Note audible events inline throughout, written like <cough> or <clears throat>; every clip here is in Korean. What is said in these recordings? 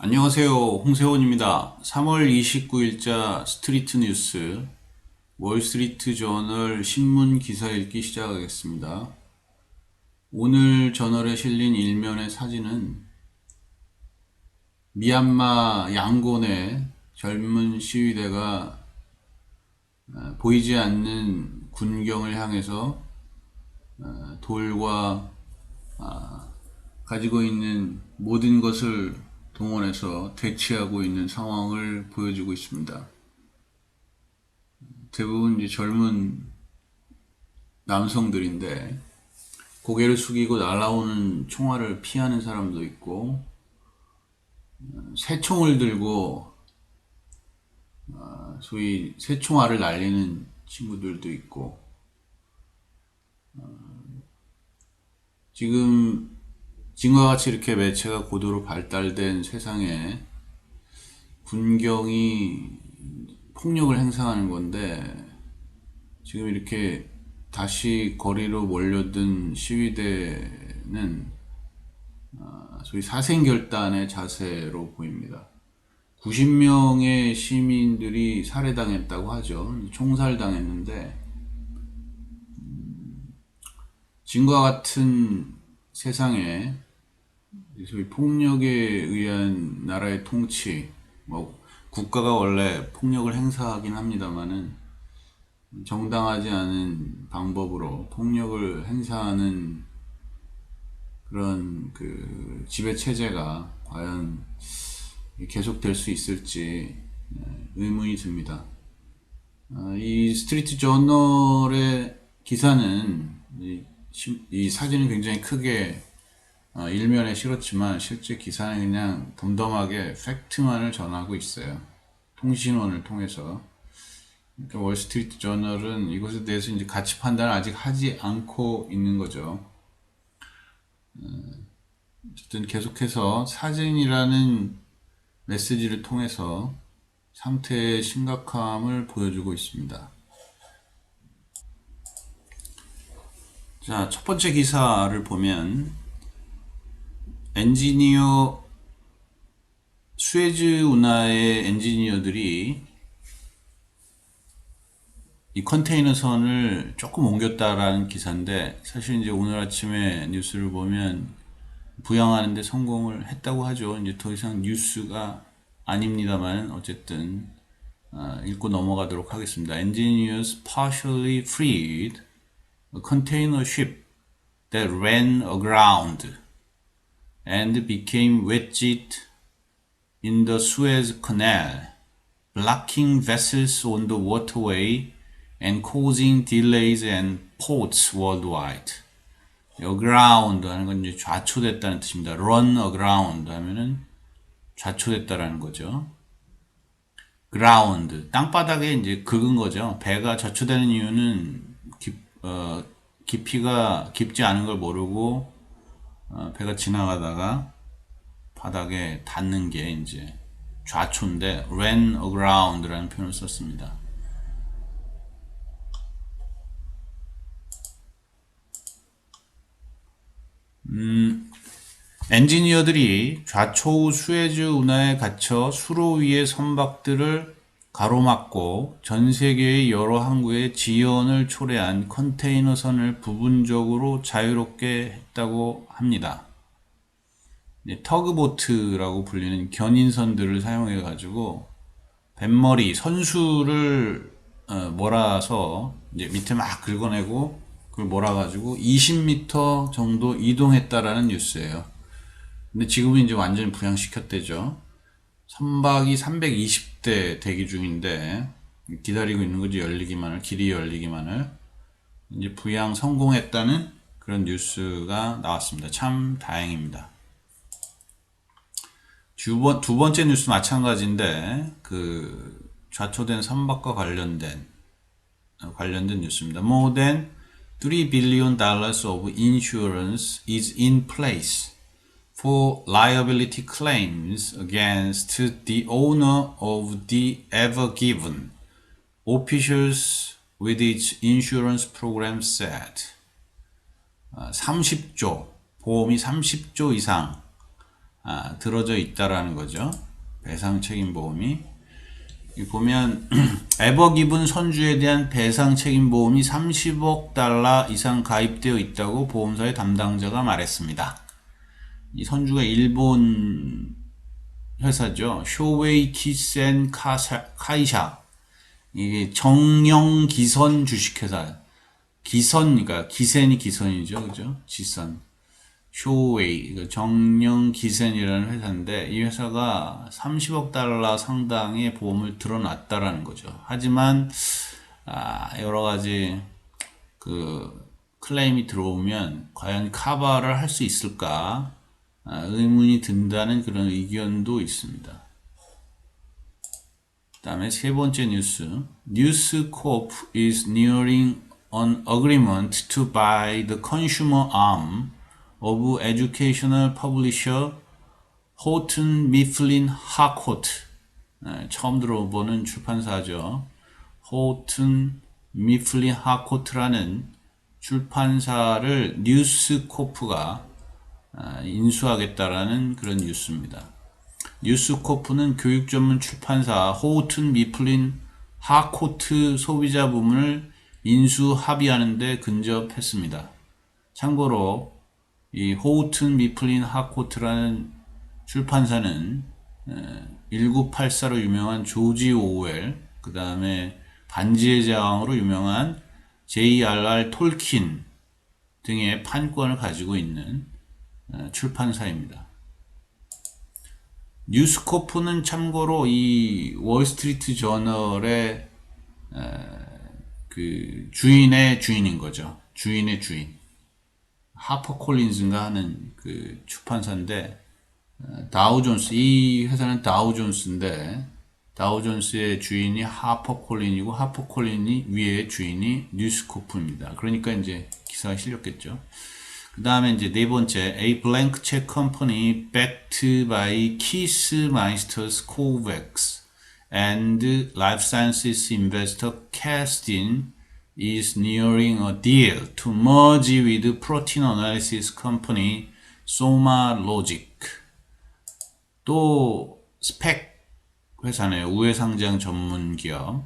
안녕하세요. 홍세원입니다. 3월 29일자 스트리트 뉴스 월스트리트 저널 신문 기사 읽기 시작하겠습니다. 오늘 저널에 실린 일면의 사진은 미얀마 양곤의 젊은 시위대가 어, 보이지 않는 군경을 향해서 어, 돌과 아, 가지고 있는 모든 것을 동원해서 대치하고 있는 상황을 보여주고 있습니다. 대부분 이제 젊은 남성들인데 고개를 숙이고 날아오는 총알을 피하는 사람도 있고 새총을 들고 어, 소위 새총알을 날리는 친구들도 있고 지금 지금과 같이 이렇게 매체가 고도로 발달된 세상에 군경이 폭력을 행사하는 건데 지금 이렇게 다시 거리로 몰려든 시위대는 아, 소위 사생결단의 자세로 보입니다. 90명의 시민들이 살해당했다고 하죠. 총살당했는데 음, 지금과 같은 세상에 소위 폭력에 의한 나라의 통치, 뭐 국가가 원래 폭력을 행사하긴 합니다만은 정당하지 않은 방법으로 폭력을 행사하는 그런 그 지배 체제가 과연 계속될 수 있을지 네, 의문이 듭니다. 아, 이 스트리트 저널의 기사는 이, 이 사진은 굉장히 크게 어, 일면에 실었지만 실제 기사는 그냥 덤덤하게 팩트만을 전하고 있어요. 통신원을 통해서. 그러니까 월스트리트 저널은 이것에 대해서 이제 가치 판단을 아직 하지 않고 있는 거죠. 어, 어쨌든 계속해서 사진이라는 메시지를 통해서 상태의 심각함을 보여주고 있습니다. 자, 첫 번째 기사를 보면 엔지니어 수에즈 운하의 엔지니어들이 이 컨테이너 선을 조금 옮겼다라는 기사인데 사실 이제 오늘 아침에 뉴스를 보면 부양하는데 성공을 했다고 하죠. 이제 더 이상 뉴스가 아닙니다만 어쨌든 어, 읽고 넘어가도록 하겠습니다. Engineers partially freed a container ship that ran aground. And became wedged in the Suez Canal, blocking vessels on the waterway and causing delays and ports worldwide. aground 하는 건 이제 좌초됐다는 뜻입니다. run aground 하면은 좌초됐다라는 거죠. ground 땅바닥에 이제 긁은 거죠. 배가 좌초되는 이유는 깊, 어, 깊이가 깊지 않은 걸 모르고 어, 배가 지나가다가 바닥에 닿는 게 이제 좌초인데 ran aground라는 표현을 썼습니다. 음, 엔지니어들이 좌초우 수에즈 운하에 갇혀 수로 위의 선박들을 가로막고 전 세계의 여러 항구에 지연을 초래한 컨테이너선을 부분적으로 자유롭게 했다고 합니다. 터그보트라고 불리는 견인선들을 사용해 가지고 뱃머리 선수를 어, 몰아서 이제 밑에 막 긁어내고 그걸 몰아가지고 20m 정도 이동했다라는 뉴스예요. 근데 지금은 이제 완전히 부양시켰대죠. 선박이 320 대 대기 중인데 기다리고 있는 거지 열리기만을 길이 열리기만을 이제 부양 성공했다는 그런 뉴스가 나왔습니다. 참 다행입니다. 두, 번, 두 번째 뉴스 마찬가지인데 그 좌초된 선박과 관련된 관련된 뉴스입니다. More than 3 billion dollars of insurance is in place for liability claims against the owner of the Ever Given, officials with its insurance program said. 30조, 보험이 30조 이상 아, 들어져 있다라는 거죠. 배상 책임 보험이 이 보면 에버 기분 선주에 대한 배상 책임 보험이 30억 달러 이상 가입되어 있다고 보험사의 담당자가 말했습니다. 이 선주가 일본 회사죠. 쇼웨이 키센 카사, 카이샤. 이게 정영 기선 주식회사. 기선, 그러니까 기센이 기선이죠. 그죠? 지선. 쇼웨이, 정영 기센이라는 회사인데 이 회사가 30억 달러 상당의 보험을 들어놨다라는 거죠. 하지만 아, 여러 가지 그 클레임이 들어오면 과연 카바를 할 수 있을까 아, 의문이 든다는 그런 의견도 있습니다. 다음에 세 번째 뉴스. 뉴스코프 is nearing an agreement to buy the consumer arm of educational publisher 호튼 미플린 하코트. 네, 처음 들어보는 출판사죠. 호튼 미플린 하코트라는 출판사를 뉴스코프가 아, 인수하겠다라는 그런 뉴스입니다. 뉴스코프는 교육 전문 출판사 호우튼 미플린 하코트 소비자 부문을 인수 합의하는데 근접했습니다. 참고로 이 호우튼 미플린 하코트라는 출판사는 1984로 유명한 조지 오웰, 그 다음에 반지의 제왕으로 유명한 J.R.R. 톨킨 등의 판권을 가지고 있는 어, 출판사입니다. 뉴스코프는 참고로 이 월스트리트 저널의 그 주인의 주인인 거죠. 주인의 주인. 하퍼 콜린즈인가 하는 그 출판사인데 어, 다우 존스 이 회사는 다우 존스인데 다우 존스의 주인이 하퍼 콜린이고 하퍼 콜린이 위의 주인이 뉴스코프입니다. 그러니까 이제 기사가 실렸겠죠. 그 다음에 이제 네 번째, A blank check company backed by Kiss Meisters Covax and life sciences investor Castin is nearing a deal to merge with protein analysis company SomaLogic. 또 스펙 회사네요. 우회 상장 전문 기업.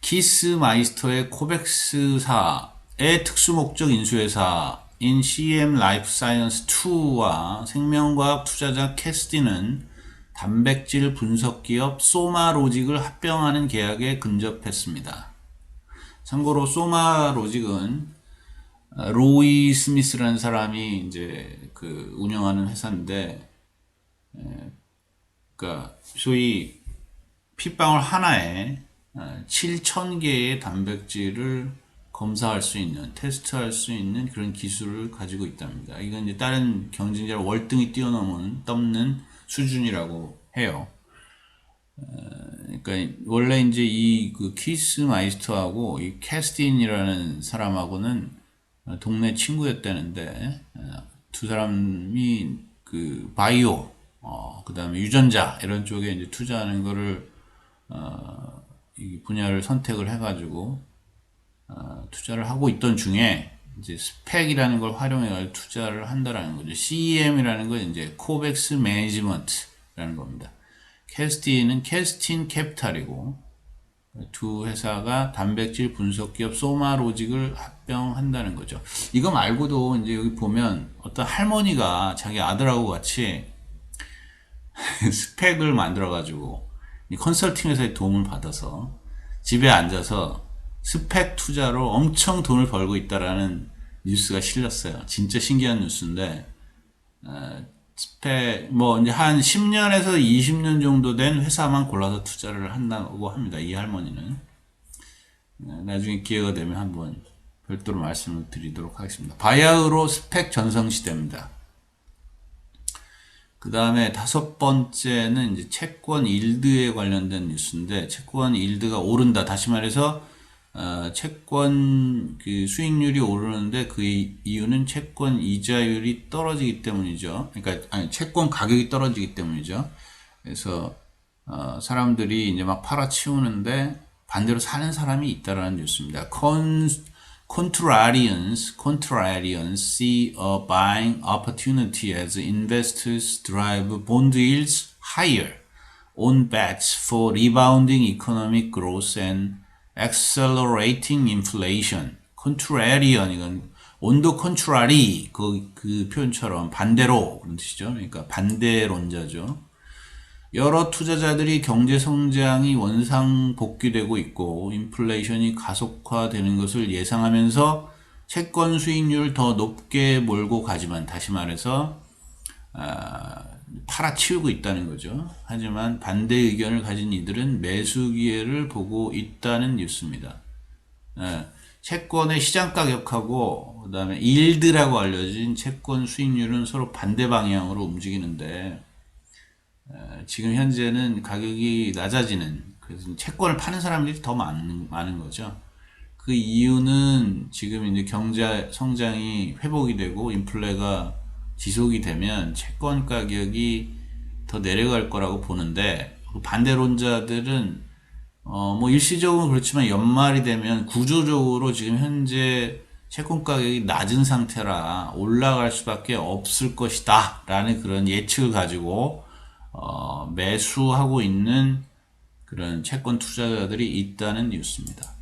키스 마이스터의 코백스사 의 특수목적 인수회사인 CM 라이프 사이언스 2와 생명과학 투자자 캐스디는 단백질 분석 기업 소마로직을 합병하는 계약에 근접했습니다. 참고로 소마로직은 로이 스미스라는 사람이 이제 그 운영하는 회사인데, 그러니까 소위 핏방울 하나에 7천 개의 단백질을 검사할 수 있는, 테스트할 수 있는 그런 기술을 가지고 있답니다. 이건 이제 다른 경쟁자를 월등히 뛰어넘은, 넘는 수준이라고 해요. 그러니까 원래 이제 이 그 키스 마이스터하고 이 캐스틴이라는 사람하고는 동네 친구였다는데 두 사람이 그 바이오, 어, 그 다음에 유전자 이런 쪽에 이제 투자하는 거를 어, 이 분야를 선택을 해가지고 어, 투자를 하고 있던 중에 이제 스펙이라는 걸 활용해 투자를 한다라는 거죠. CEM이라는 건 이제 코백스 매니지먼트라는 겁니다. 캐스틴은 캐스틴 캐피탈이고 두 회사가 단백질 분석 기업 소마로직을 합병한다는 거죠. 이거 말고도 이제 여기 보면 어떤 할머니가 자기 아들하고 같이 <laughs> 스펙을 만들어 가지고 컨설팅 회사의 도움을 받아서 집에 앉아서 스펙 투자로 엄청 돈을 벌고 있다라는 뉴스가 실렸어요. 진짜 신기한 뉴스인데 어, 스펙 뭐 이제 한 10년에서 20년 정도 된 회사만 골라서 투자를 한다고 합니다. 이 할머니는 어, 나중에 기회가 되면 한번 별도로 말씀을 드리도록 하겠습니다. 바야흐로 스펙 전성 시대입니다. 그 다음에 다섯 번째는 이제 채권 일드에 관련된 뉴스인데 채권 일드가 오른다. 다시 말해서 어, 채권 그 수익률이 오르는데 그 이유는 채권 이자율이 떨어지기 때문이죠. 그러니까 아니 채권 가격이 떨어지기 때문이죠. 그래서 어, 사람들이 이제 막 팔아치우는데 반대로 사는 사람이 있다라는 뉴스입니다. 컨 contrarians, contrarians see a buying opportunity as investors drive bond yields higher on bets for rebounding economic growth and accelerating inflation. contrarian 이건 온도 contrary 그, 그 표현처럼 반대로 그런 뜻이죠. 그러니까 반대론자죠. 여러 투자자들이 경제 성장이 원상 복귀되고 있고 인플레이션이 가속화되는 것을 예상하면서 채권 수익률을 더 높게 몰고 가지만 다시 말해서 아, 팔아치우고 있다는 거죠. 하지만 반대 의견을 가진 이들은 매수 기회를 보고 있다는 뉴스입니다. 예, 채권의 시장 가 격하고 그다음에 일드라고 알려진 채권 수익률은 서로 반대 방향으로 움직이는데 어, 지금 현재는 가격이 낮아지는 그래서 채권을 파는 사람들이 더 많은 많은 거죠. 그 이유는 지금 이제 경제 성장이 회복이 되고 인플레가 지속이 되면 채권 가격이 더 내려갈 거라고 보는데 그 반대론자들은 어 뭐 일시적으로 그렇지만 연말이 되면 구조적으로 지금 현재 채권 가격이 낮은 상태라 올라갈 수밖에 없을 것이다 라는 그런 예측을 가지고 어 매수하고 있는 그런 채권 투자자들이 있다는 뉴스입니다.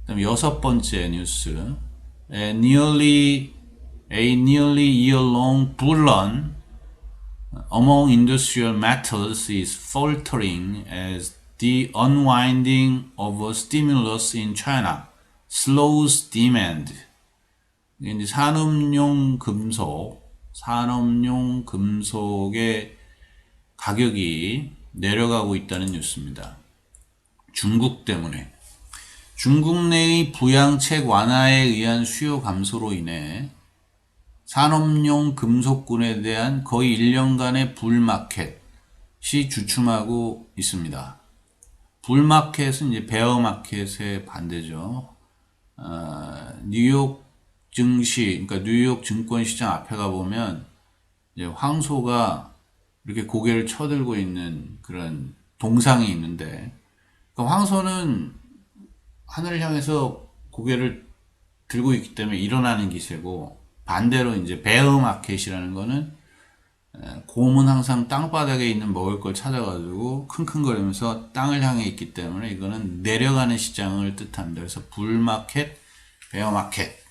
그다음 여섯 번째 뉴스. Nearly a nearly year-long bull run among industrial metals is faltering as the unwinding of a stimulus in China slows demand. 이제 산업용 금속, 산업용 금속의 가격이 내려가고 있다는 뉴스입니다. 중국 때문에. 중국 내의 부양책 완화에 의한 수요 감소로 인해 산업용 금속군에 대한 거의 1년간의 불마켓이 주춤하고 있습니다. 불마켓은 이제 베어마켓의 반대죠. 어, 뉴욕 증시, 그러니까 뉴욕 증권 시장 앞에 가보면 황소가 이렇게 고개를 쳐들고 있는 그런 동상이 있는데, 그러니까 황소는 하늘을 향해서 고개를 들고 있기 때문에 일어나는 기세고, 반대로 이제 베어 마켓이라는 거는 곰은 항상 땅바닥에 있는 먹을 걸 찾아가지고 킁킁거리면서 땅을 향해 있기 때문에 이거는 내려가는 시장을 뜻합니다. 그래서 불마켓, 베어마켓,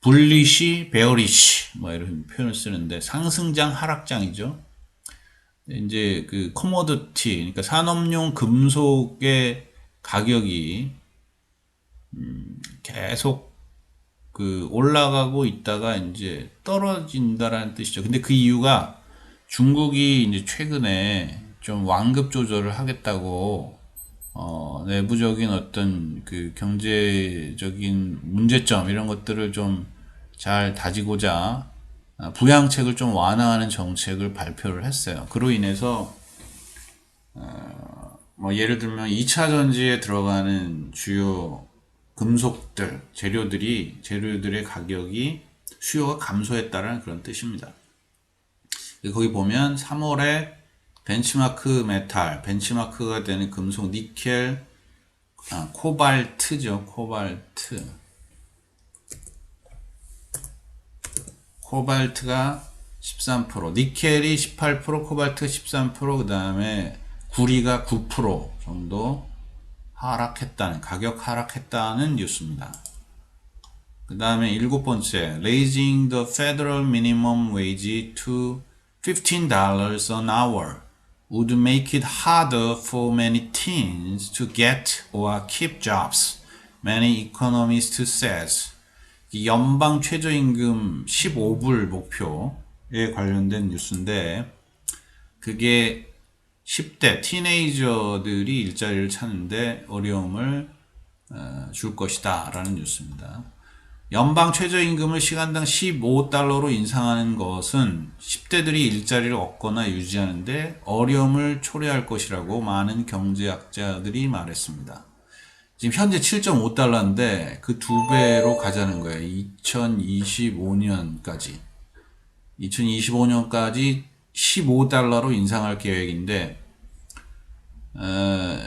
불리시, 베어리시 뭐 이런 표현을 쓰는데 상승장, 하락장이죠. 이제 그 커모드티, 그러니까 산업용 금속의 가격이 음, 계속 그 올라가고 있다가 이제 떨어진다라는 뜻이죠. 근데 그 이유가 중국이 이제 최근에 좀 완급 조절을 하겠다고 어 내부적인 어떤 그 경제적인 문제점 이런 것들을 좀 잘 다지고자 부양책을 좀 완화하는 정책을 발표를 했어요. 그로 인해서 어 뭐 예를 들면 2차 전지에 들어가는 주요 금속들, 재료들이, 재료들의 가격이 수요가 감소했다는 그런 뜻입니다. 거기 보면 3월에 벤치마크 메탈, 벤치마크가 되는 금속 니켈, 아, 코발트죠. 코발트. 코발트가 13%, 니켈이 18%, 코발트 13%, 그 다음에 구리가 9% 정도 하락했다는, 가격 하락했다는 뉴스입니다. 그 다음에 일곱 번째, raising the federal minimum wage to $15 an hour would make it harder for many teens to get or keep jobs, many economists says. 이 연방 최저임금 15불 목표에 관련된 뉴스인데, 그게 10대 티네이저들이 일자리를 찾는데 어려움을 어, 줄 것이다 라는 뉴스입니다. 연방 최저임금을 시간당 15달러로 인상하는 것은 10대들이 일자리를 얻거나 유지하는데 어려움을 초래할 것이라고 많은 경제학자들이 말했습니다. 지금 현재 7.5달러인데 그 두 배로 가자는 거예요. 2025년까지. 2025년까지 15달러로 인상할 계획인데 어,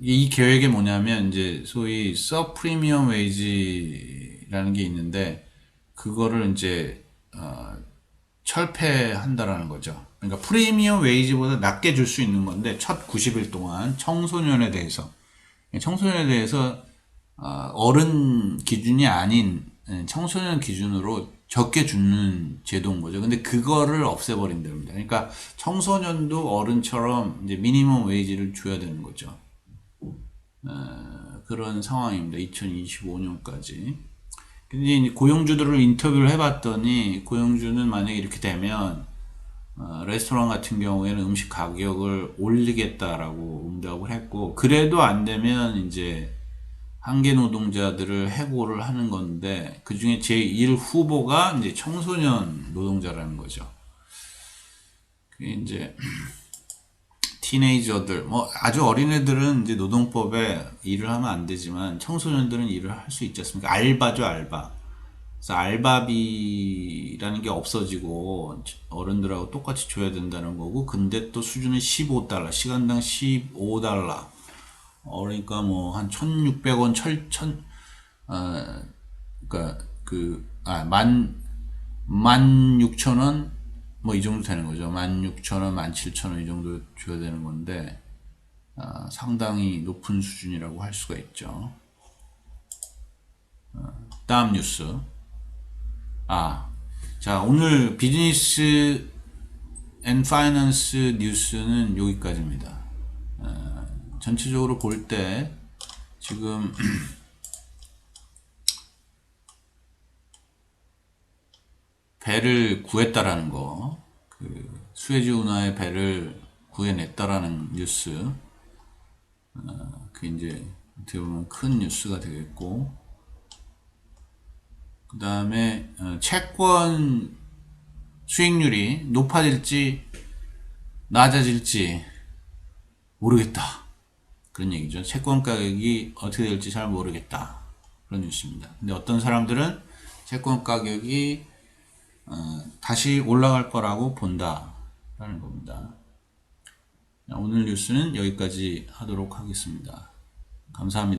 이 계획이 뭐냐면 이제 소위 서프리미엄 웨이지라는 게 있는데 그거를 이제 어, 철폐한다라는 거죠. 그러니까 프리미엄 웨이지보다 낮게 줄 수 있는 건데 첫 90일 동안 청소년에 대해서 청소년에 대해서 어, 어른 기준이 아닌 예, 청소년 기준으로 적게 주는 제도인 거죠. 근데 그거를 없애버린답니다. 그러니까 청소년도 어른처럼 이제 미니멈 웨이지를 줘야 되는 거죠. 어, 그런 상황입니다. 2025년까지. 근데 이제 고용주들을 인터뷰를 해봤더니 고용주는 만약에 이렇게 되면 어, 레스토랑 같은 경우에는 음식 가격을 올리겠다라고 응답을 했고 그래도 안 되면 이제 한계 노동자들을 해고를 하는 건데 그 중에 제1 후보가 이제 청소년 노동자라는 거죠. 이제 <clears throat> 티네이저들 뭐 아주 어린 애들은 이제 노동법에 일을 하면 안 되지만 청소년들은 일을 할 수 있지 않습니까? 알바죠 알바. 그래서 알바비라는 게 없어지고 어른들하고 똑같이 줘야 된다는 거고 근데 또 수준은 15달러 시간당 15달러 어, 그러니까 뭐 한 1,600원, 철, 천, 어, 그니까 그, 아, 만, 만 육천 원, 뭐 이 정도 되는 거죠. 만 육천 원, 만 칠천 원 이 정도 줘야 되는 건데, 아, 상당히 높은 수준이라고 할 수가 있죠. 어, 다음 뉴스. 아, 자, 오늘 비즈니스 앤 파이낸스 뉴스는 여기까지입니다. 전체적으로 볼 때 지금 <clears throat> 배를 구했다라는 거, 그 수에즈 운하의 배를 구해냈다라는 뉴스, 어, 그 이제 어떻게 보면 큰 뉴스가 되겠고, 그 다음에 어, 채권 수익률이 높아질지 낮아질지 모르겠다. 그런 얘기죠. 채권 가격이 어떻게 될지 잘 모르겠다. 그런 뉴스입니다. 근데 어떤 사람들은 채권 가격이 어, 다시 올라갈 거라고 본다. 라는 겁니다. 오늘 뉴스는 여기까지 하도록 하겠습니다. 감사합니다.